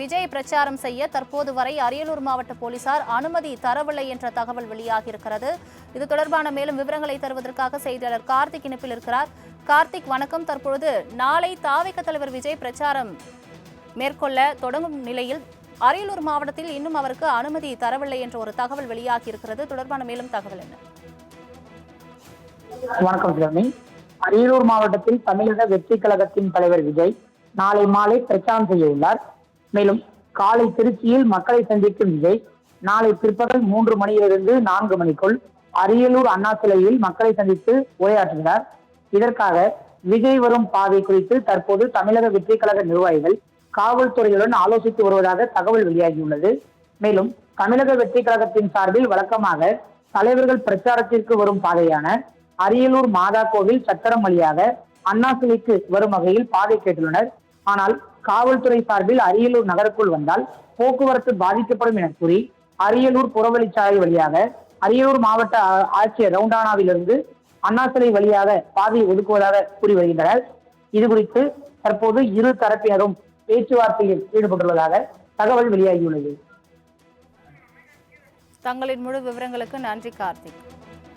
விஜய் பிரச்சாரம் செய்ய தற்போது வரை அரியலூர் மாவட்ட போலீசார் அனுமதி தரவில்லை என்ற தகவல் வெளியாகியிருக்கிறது. இது தொடர்பான மேலும் விவரங்களை தருவதற்காக செய்தியாளர் கார்த்திக் இணைப்பில் இருக்கிறார். கார்த்திக் வணக்கம். தற்பொழுது நாளை தாவிக தலைவர் விஜய் பிரச்சாரம் மேற்கொள்ள தொடங்கும் நிலையில் அரியலூர் மாவட்டத்தில் இன்னும் அவருக்கு அனுமதி தரவில்லை என்ற ஒரு தகவல் வெளியாகியிருக்கிறது. தொடர்பான மேலும் தகவல் என்ன? வணக்கம் சிவமி. அரியலூர் மாவட்டத்தில் தமிழக வெற்றி கழகத்தின் தலைவர் விஜய் நாளை மாலை பிரச்சாரம் செய்ய உள்ளார். மேலும் காலை திருச்சியில் மக்களை சந்திக்கும் விஜய் நாளை பிற்பகல் மூன்று மணியிலிருந்து நான்கு மணிக்குள் அரியலூர் அண்ணா சிலையில் மக்களை சந்தித்து உரையாற்றுகிறார். இதற்காக விஜய் வரும் பாதை குறித்து தற்போது தமிழக வெற்றி கழக நிர்வாகிகள் காவல்துறையுடன் ஆலோசித்து வருவதாக தகவல் வெளியாகியுள்ளது. மேலும் தமிழக வெற்றி கழகத்தின் சார்பில் வழக்கமாக தலைவர்கள் பிரச்சாரத்திற்கு வரும் பாதையான அரியலூர் மாதா கோவில் சத்திரம் வழியாக அண்ணா சிலைக்கு வரும் வகையில் பாதை கேட்டுள்ளனர். ஆனால் காவல்துறை சார்பில் அரியலூர் நகருக்குள் வந்தால் போக்குவரத்து பாதிக்கப்படும் என கூறி அரியலூர் புறவழிச்சாலை வழியாக அரியலூர் மாவட்ட ஆட்சியர் ரவுண்டானாவிலிருந்து அண்ணா சிலை வழியாக பாதை ஒதுக்குவதாக கூறி வருகின்றனர். இது குறித்து தற்போது இரு தரப்பினரும் பேச்சுவார்த்தையில் ஈடுபட்டுள்ளதாக தகவல் வெளியாகியுள்ளது. தங்களின் முழு விவரங்களுக்கு நன்றி கார்த்திக்.